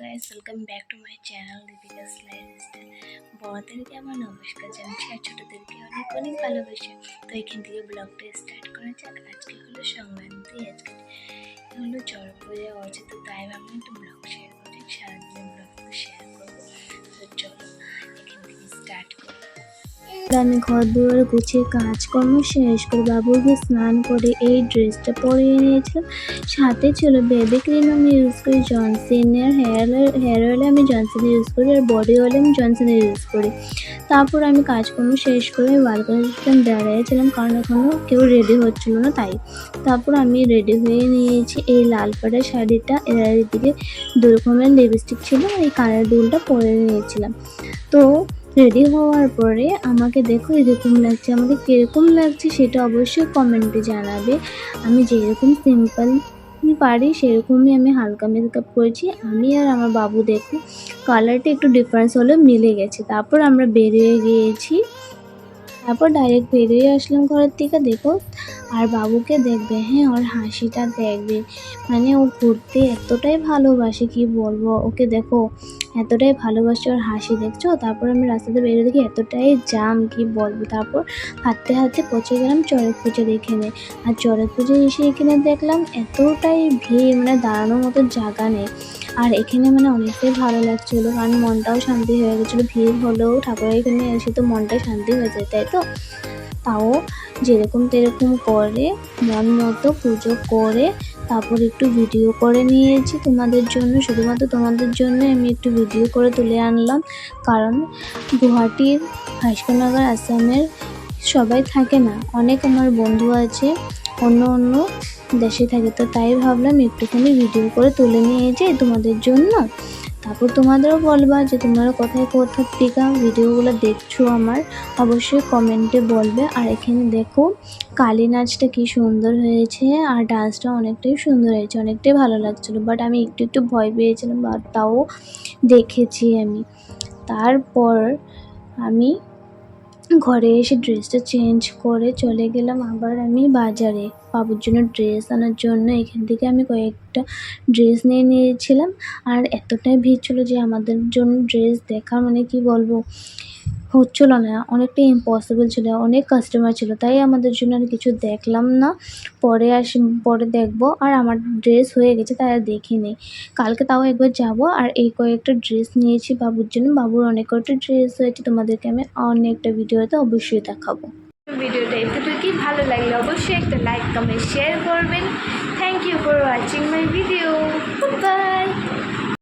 Guys welcome back to my channel Deepika lifestyle বড়দেরকে আমার নমস্কার জানাচ্ছি আর ছোটোদেরকে অনেক অনেক ভালোবাসি। তো এখান থেকে ব্লগটা স্টার্ট করা যাক। আজকে হলো সংক্রান্তি, আজকে হলো চড় পূজা তো তাই আমি একটু ব্লগ শেয়ার করি সারাদিনের আমি ঘর দুয়ার গুছিয়ে কাজকর্ম শেষ করে বাবুকে স্নান করে এই ড্রেসটা পরিয়ে নিয়েছিলাম। সাথে ছিল বেবি ক্রিম আমি ইউজ করি জনসিনের হেয়ার হেয়ার অয়েলে আমি জনসিনের ইউজ করি আর বডি অয়েলে আমি জনসিনের ইউজ করি। তারপর আমি কাজকর্ম শেষ করে বালকনিতে দাঁড়িয়েছিলাম কারণ এখনও কেউ রেডি হচ্ছিল না তাই। তারপর আমি রেডি হয়ে নিয়েছি এই লাল পাড়ের শাড়িটা, এর এদিকে দু রকমের লিপস্টিক ছিল, এই কানের দুলটা পরে নিয়েছিলাম। তো রেডি হওয়ার পরে আমাকে দেখো এরকম লাগছে আমাকে কীরকম লাগছে সেটা অবশ্যই কমেন্টে জানাবে। আমি যেরকম সিম্পল পারি সেরকমই আমি হালকা মেকআপ করেছি। আমি আর আমার বাবু দেখো কালারটা একটু ডিফারেন্স হলেও মিলে গেছে। তারপর আমরা বেরিয়ে গিয়েছি। তারপর ডাইরেক্ট বেরিয়ে আসলাম ঘরের থেকে দেখো। আর বাবুকে দেখবে হ্যাঁ ওর হাসিটা দেখবে। মানে ও ঘুরতে এতটাই ভালোবাসে, কি বলব? ওকে দেখো এতটাই ভালোবাসে ওর হাসি, দেখছ? তারপর আমি রাস্তাতে বেরিয়ে দেখি এতটাই জাম কি বলব? তারপর হাঁটতে হাঁটতে পৌঁছে গেলাম চড়ক পুজোর এখানে আর চড়ক পুজো এসে এখানে দেখলাম এতটাই ভিড় মানে দাঁড়ানোর মতো জায়গা নেই। আর এখানে মানে অনেকটাই ভালো লাগছিল, কারণ মনটাও শান্তি হয়ে গেছিল। ভিড় হলেও ঠাকুরের এখানে এসে তো মনটাই শান্তি হয়ে যায়, তাই তো? তাও যেরকম তেরকম করে, মন মতো পুজো করে, তারপর একটু ভিডিও করে নিয়েছি তোমাদের জন্য। শুধুমাত্র তোমাদের জন্য আমি একটু ভিডিও করে তুলে আনলাম। কারণ গুয়াহাটির ভাস্করনগর আসামের সবাই থাকে না। অনেক আমার বন্ধু আছে, অন্য অন্য দেশে থাকে। তো তাই ভাবলাম একটুখানি ভিডিও করে তুলে নিয়ে যাই তোমাদের জন্য। তারপর তোমাদেরও বলবা যে তোমরা কোথায় কোথার টিকা ভিডিওগুলো দেখছ আমার। অবশ্যই কমেন্টে বলবে। আর এখানে দেখো, কালী নাচটা কী সুন্দর হয়েছে আর ডান্সটা অনেকটাই সুন্দর হয়েছে, অনেকটাই ভালো লাগছিল। বাট আমি একটু একটু ভয় পেয়েছিলাম বা তাও দেখেছি আমি। তারপর আমি ঘরে এসে ড্রেসটা চেঞ্জ করে চলে গেলাম। আবার আমি বাজারে। বাবুর জন্য ড্রেস আনার জন্য এখান থেকে আমি কয়েকটা ড্রেস নিয়ে নিয়েছিলাম। আর এতটাই ভিড় ছিল যে আমাদের জন্য ড্রেস দেখা মানে কি বলব? হচ্ছিল না অনেকটাই ইম্পসিবল ছিল, অনেক কাস্টমার ছিল, তাই আমাদের জন্য আর কিছু দেখলাম না। পরে আসি, পরে দেখব। আর আমার ড্রেস হয়ে গেছে, তাই আর দেখিনি কালকে তাও একবার যাব, আর এই কয়েকটা ড্রেস নিয়েছি বাবুর জন্য। বাবুর অনেক কয়েকটা ড্রেস হয়েছে তোমাদেরকে আমি অনেকটা ভিডিওতে অবশ্যই দেখাবো। ভিডিওটা এতটুকুই ভালো লাগলে অবশ্যই একটা লাইক কমেন্ট শেয়ার করবেন। Thank you for watching my video bye